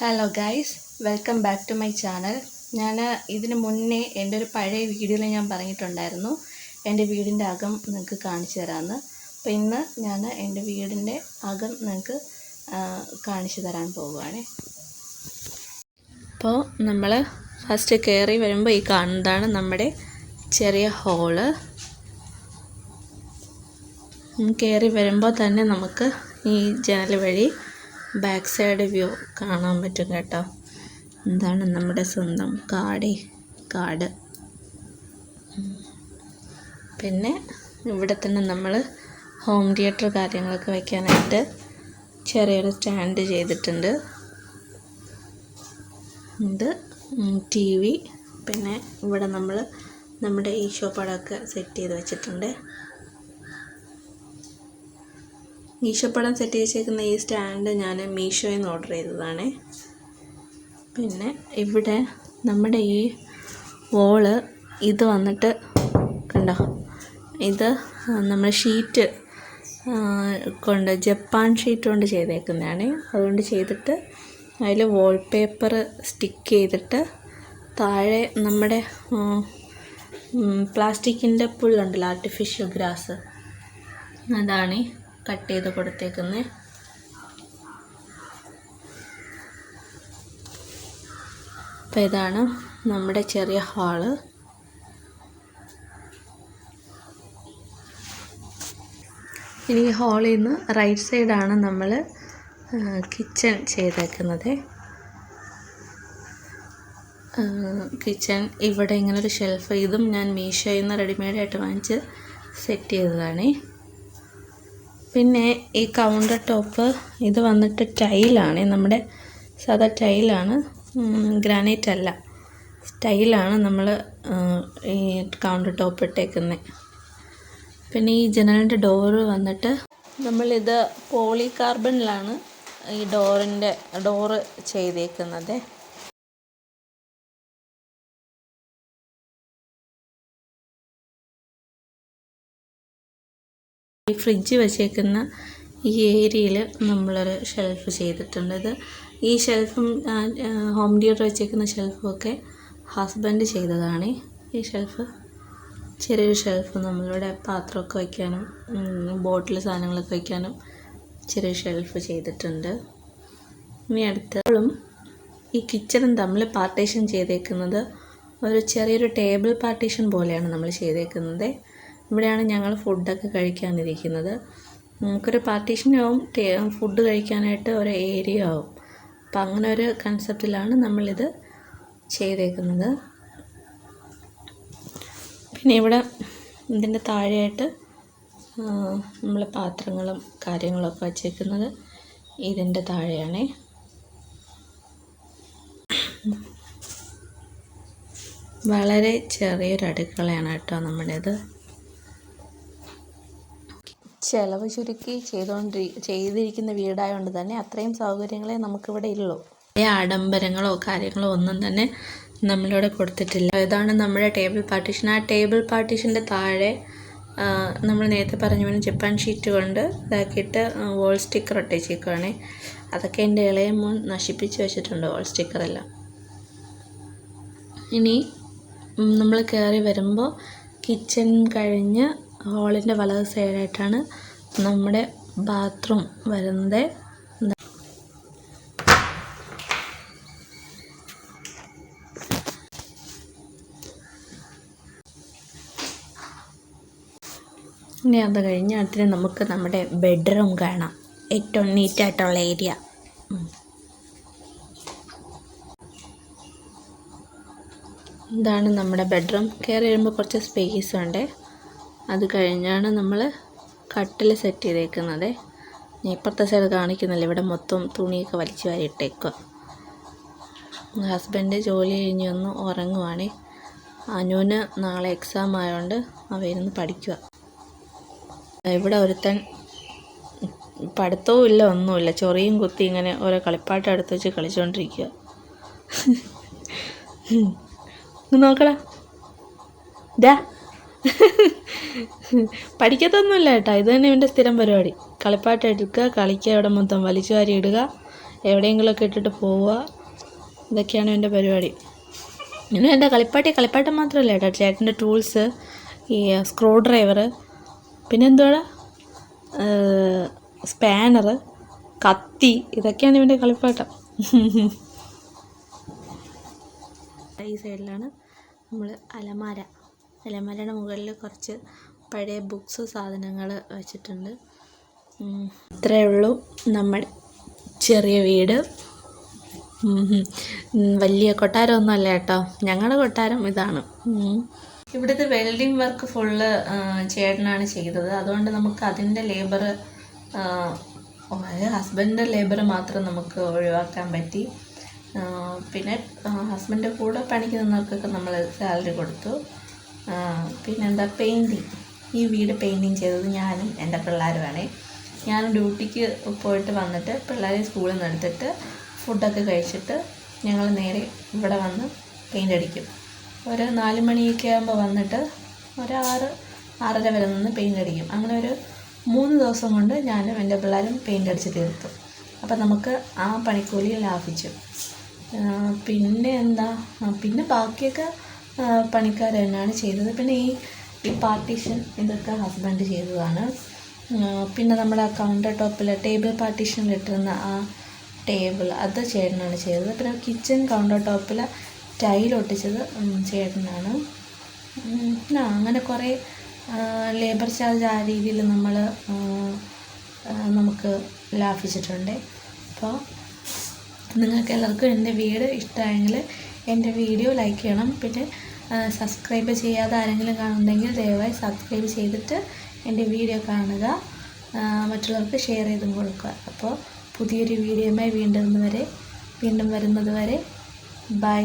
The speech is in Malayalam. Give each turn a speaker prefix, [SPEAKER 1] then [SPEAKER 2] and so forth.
[SPEAKER 1] Hello guys welcome back to my channel ഞാൻ ഇതിന് മുന്നേ എന്റെ ഒരു പഴയ വീഡിയോയിൽ ഞാൻ പറഞ്ഞിട്ടുണ്ടായിരുന്നു. എന്റെ വീടിന്റെ അകം നിങ്ങൾക്ക് കാണിച്ചു തരാമെന്ന് അപ്പോൾ ഇന്ന് ഞാൻ എന്റെ വീടിന്റെ അകം നിങ്ങൾക്ക് കാണിച്ചു തരാൻ പോവുകയാണ്. അപ്പോൾ നമ്മൾ ഫസ്റ്റ് കയറി വരുമ്പോൾ ഈ കാണുന്നതാണ് നമ്മുടെ ചെറിയ ഹോൾ കയറി വരുമ്പോൾ തന്നെ നമുക്ക് ഈ ജനൽ വഴി ബാക്ക് സൈഡ് വ്യൂ കാണാൻ പറ്റും കേട്ടോ. എന്താണ് നമ്മുടെ സ്വന്തം കാട് കാട്. പിന്നെ ഇവിടെ തന്നെ നമ്മൾ ഹോം തിയേറ്റർ കാര്യങ്ങളൊക്കെ വയ്ക്കാനായിട്ട് ചെറിയൊരു സ്റ്റാൻഡ് ചെയ്തിട്ടുണ്ട്. ഇത് ടി വി പിന്നെ ഇവിടെ നമ്മൾ നമ്മുടെ ഈശോ പടമൊക്കെ സെറ്റ് ചെയ്ത് വെച്ചിട്ടുണ്ട്. ഈശോപ്പടം സെറ്റ് ചെയ്തേക്കുന്ന ഈ സ്റ്റാൻഡ് ഞാൻ മീഷോയിൽ നിന്ന് ഓർഡർ ചെയ്തതാണ്. പിന്നെ ഇവിടെ നമ്മുടെ ഈ വോൾ ഇത് വന്നിട്ട് കണ്ടോ? ഇത് നമ്മൾ ഷീറ്റ് കൊണ്ട് ജപ്പാൻ ഷീറ്റ് കൊണ്ട് ചെയ്തേക്കുന്നതാണ്. അതുകൊണ്ട് ചെയ്തിട്ട് അതിൽ വാൾപേപ്പർ സ്റ്റിക്ക് ചെയ്തിട്ട് താഴെ നമ്മുടെ പ്ലാസ്റ്റിക്കിന്റെ പുല്ലുണ്ടല്ലോ ആർട്ടിഫിഷ്യൽ ഗ്രാസ് അതാണ് കട്ട് ചെയ്ത് കൊടുത്തേക്കുന്നത് അപ്പോൾ ഇതാണ് നമ്മുടെ ചെറിയ ഹാൾ. ഇനി ഹാളിൽ നിന്ന് റൈറ്റ് സൈഡാണ് നമ്മൾ കിച്ചൺ ചെയ്തേക്കുന്നത്. കിച്ചൺ ഇവിടെ ഇങ്ങനെ ഒരു ഷെൽഫ് ഇതും ഞാൻ മീഷോയിൽ നിന്ന് റെഡിമെയ്ഡായിട്ട് വാങ്ങിച്ച് സെറ്റ് ചെയ്തതാണ്. പിന്നെ ഈ കൗണ്ടർ ടോപ്പ് ഇത് വന്നിട്ട് ടൈലാണ് നമ്മുടെ സാധാ ടൈലാണ് ഗ്രാനൈറ്റ് അല്ല. ടൈലാണ് നമ്മൾ ഈ കൗണ്ടർ ടോപ്പ് ഇട്ടേക്കുന്നത് പിന്നെ ഈ ജനലിന്റെ ഡോറ് വന്നിട്ട് നമ്മളിത് പോളി കാർബണിലാണ് ഈ ഡോറിന്റെ ഡോറ് ചെയ്തേക്കുന്നത്. ഈ ഫ്രിഡ്ജ് വെച്ചേക്കുന്ന ഈ ഏരിയയിൽ നമ്മളൊരു ഷെൽഫ് ചെയ്തിട്ടുണ്ട്. ഈ ഷെൽഫും ഹോം തിയേറ്റർ വെച്ചേക്കുന്ന ഷെൽഫും ഒക്കെ ഹസ്ബൻഡ് ചെയ്തതാണ്. ഈ ഷെൽഫ് ചെറിയൊരു ഷെൽഫ് നമ്മളിവിടെ പാത്രമൊക്കെ വയ്ക്കാനും ബോട്ടിൽ സാധനങ്ങളൊക്കെ വയ്ക്കാനും ചെറിയ ഷെൽഫ് ചെയ്തിട്ടുണ്ട്. ഇനി അടുത്തതും ഈ കിച്ചണും തമ്മിൽ പാർട്ടീഷൻ ചെയ്തേക്കുന്നത് ഒരു ചെറിയൊരു ടേബിൾ പാർട്ടീഷൻ പോലെയാണ് നമ്മൾ ചെയ്തേക്കുന്നത്. ഇവിടെയാണ് ഞങ്ങൾ ഫുഡൊക്കെ കഴിക്കാനിരിക്കുന്നത്. നമുക്കൊരു പാർട്ടീഷനാവും ഫുഡ് കഴിക്കാനായിട്ട് ഒരു ഏരിയ ആവും. അപ്പം അങ്ങനെ ഒരു കൺസെപ്റ്റിലാണ് നമ്മളിത് ചെയ്തേക്കുന്നത്. പിന്നെ ഇവിടെ ഇതിന്റെ താഴെയായിട്ട് നമ്മൾ പാത്രങ്ങളും കാര്യങ്ങളൊക്കെ വച്ചേക്കുന്നത് ഇതിന്റെ താഴെയാണേ. വളരെ ചെറിയൊരു അടുക്കളയാണ് കേട്ടോ നമ്മുടേത്. ചിലവ് ചുരുക്കി ചെയ്തുകൊണ്ടിരി ചെയ്തിരിക്കുന്ന വീടായതുകൊണ്ട് തന്നെ അത്രയും സൗകര്യങ്ങളെ നമുക്കിവിടെ ഉള്ളൂ ആഡംബരങ്ങളോ കാര്യങ്ങളോ ഒന്നും തന്നെ നമ്മളിവിടെ കൊടുത്തിട്ടില്ല. ഇതാണ് നമ്മുടെ ടേബിൾ പാർട്ടീഷൻ. ആ ടേബിൾ പാർട്ടീഷന്റെ താഴെ നമ്മൾ നേരത്തെ പറഞ്ഞ പോലെ ജപ്പാൻ ഷീറ്റ് കൊണ്ട് ഇതാക്കിയിട്ട് വോൾ സ്റ്റിക്കർ ഒട്ടിച്ചേക്കുവാണേ അതൊക്കെ എന്റെ ഇളയ മോൻ നശിപ്പിച്ച് വെച്ചിട്ടുണ്ട് വോൾ സ്റ്റിക്കറെല്ലാം. ഇനി നമ്മൾ കയറി വരുമ്പോൾ കിച്ചൺ കഴിഞ്ഞ് ഹാളിന്റെ വലത് സൈഡായിട്ടാണ് നമ്മുടെ ബാത്റൂം വരുന്നത്. ഇനി അത് കഴിഞ്ഞ് അടുത്തിന് നമുക്ക് നമ്മുടെ ബെഡ്റൂം കാണാം. ഏറ്റവും നീറ്റായിട്ടുള്ള ഏരിയ ഇതാണ് നമ്മുടെ ബെഡ്റൂം കയറി വരുമ്പോൾ കുറച്ച് സ്പേസ് ഉണ്ട് അത് കഴിഞ്ഞാണ് നമ്മൾ കട്ടിൽ സെറ്റ് ചെയ്തേക്കുന്നത്. ഇപ്പുറത്തെ സൈഡ് കാണിക്കുന്നില്ല. ഇവിടെ മൊത്തം തുണിയൊക്കെ വലിച്ചു വാരി ഇട്ടേക്കുക ഹസ്ബൻഡ് ജോലി കഴിഞ്ഞ് ഒന്ന് ഉറങ്ങുവാണ്. അനുവിന് നാളെ എക്സാം ആയതുകൊണ്ട് അവയിരുന്ന് പഠിക്കുക ഇവിടെ ഒരുത്തൻ പഠിത്തവും ഇല്ല ഒന്നുമില്ല. ചൊറിയും കുത്തി ഇങ്ങനെ ഓരോ കളിപ്പാട്ടം എടുത്ത് വെച്ച് കളിച്ചുകൊണ്ടിരിക്കുക നോക്കടാ. ഡാ പഠിക്കത്തൊന്നുമില്ല കേട്ടോ. ഇത് തന്നെ ഇവന്റെ സ്ഥിരം പരിപാടി. കളിപ്പാട്ട് എടുക്കുക കളിക്കുക ഇവിടെ മൊത്തം വലിച്ചു വാരി ഇടുക എവിടെയെങ്കിലുമൊക്കെ ഇട്ടിട്ട് പോവുക. ഇതൊക്കെയാണ് എന്റെ പരിപാടി. ഇനി എന്റെ കളിപ്പാട്ടി? കളിപ്പാട്ടം മാത്രമല്ല കേട്ടോ. ചേട്ടന്റെ ടൂൾസ് ഈ സ്ക്രൂ ഡ്രൈവർ പിന്നെ എന്തുവാടാ? സ്പാനർ കത്തി ഇതൊക്കെയാണ് ഇവന്റെ കളിപ്പാട്ടം. ഈ സൈഡിലാണ് നമ്മൾ അലമാര. അലമാരയുടെ മുകളിൽ കുറച്ച് പഴയ ബുക്സ് സാധനങ്ങൾ വെച്ചിട്ടുണ്ട്. ഇത്രയേ ഉള്ളൂ നമ്മുടെ ചെറിയ വീട്. വലിയ കൊട്ടാരമൊന്നും അല്ല കേട്ടോ. ഞങ്ങളുടെ കൊട്ടാരം ഇതാണ്. ഇവിടുത്തെ വെൽഡിംഗ് വർക്ക് ഫുള്ള് ചേട്ടനാണ് ചെയ്തത്. അതുകൊണ്ട് നമുക്ക് അതിന്റെ ലേബർ ഹസ്ബൻഡിന്റെ ലേബർ മാത്രം നമുക്ക് ഒഴിവാക്കാൻ പറ്റി. പിന്നെ ഹസ്ബൻഡിന്റെ കൂടെ പണിക്ക് നിന്നവർക്കൊക്കെ നമ്മൾ സാലറി കൊടുത്തു. പിന്നെന്താ പെയിന്റിങ് ഈ വീട് പെയിന്റിങ് ചെയ്തത് ഞാനും എന്റെ പിള്ളേരുമാണ്. ഞാൻ ഡ്യൂട്ടിക്ക് പോയിട്ട് വന്നിട്ട് പിള്ളേരെ സ്കൂളിൽ നിന്ന് എടുത്തിട്ട് ഫുഡൊക്കെ കഴിച്ചിട്ട് ഞങ്ങൾ നേരെ ഇവിടെ വന്ന് പെയിന്റ് അടിക്കും. ഒരു നാല് മണിയൊക്കെ ആകുമ്പോൾ വന്നിട്ട് ഒരു ആറ് ആറര വരെ നിന്ന് പെയിന്റ് അടിക്കും. അങ്ങനെ ഒരു മൂന്ന് ദിവസം കൊണ്ട് ഞാനും എന്റെ പിള്ളേരും പെയിന്റ് അടിച്ച് തീർത്തു. അപ്പം നമുക്ക് ആ പണിക്കൂലി ലാഭിച്ചു പിന്നെ എന്താ? പിന്നെ ബാക്കിയൊക്കെ പണിക്കാർ തന്നെയാണ് ചെയ്തത്. പിന്നെ ഈ ഈ പാർട്ടീഷൻ ഇതൊക്കെ ഹസ്ബൻഡ് ചെയ്തതാണ്. പിന്നെ നമ്മുടെ കൗണ്ടർ ടോപ്പിൽ ടേബിൾ പാർട്ടീഷനിൽ ഇട്ടിരുന്ന ആ ടേബിൾ അത് ചേട്ടനാണ് ചെയ്തത്. പിന്നെ കിച്ചൺ കൗണ്ടർ ടോപ്പിൽ ടൈൽ ഒട്ടിച്ചത് ചേട്ടനാണ്. പിന്നെ അങ്ങനെ കുറേ ലേബർ ചാർജ് ആ രീതിയിൽ നമ്മൾ നമുക്ക് ലാഭിച്ചിട്ടുണ്ട്. അപ്പോൾ നിങ്ങൾക്ക് എല്ലാവർക്കും എന്റെ വീട് ഇഷ്ടമായെങ്കിൽ എന്റെ വീഡിയോ ലൈക്ക് ചെയ്യണം. പിന്നെ സബ്സ്ക്രൈബ് ചെയ്യാതെ ആരെങ്കിലും കാണുന്നുണ്ടെങ്കിൽ ദയവായി സബ്സ്ക്രൈബ് ചെയ്തിട്ട് എന്റെ വീഡിയോ കാണുക. മറ്റുള്ളവർക്ക് ഷെയർ ചെയ്തും കൊടുക്കുക. അപ്പോൾ പുതിയൊരു വീഡിയോയുമായി വീണ്ടും വരെ വീണ്ടും വരുന്നത് വരെ ബൈ.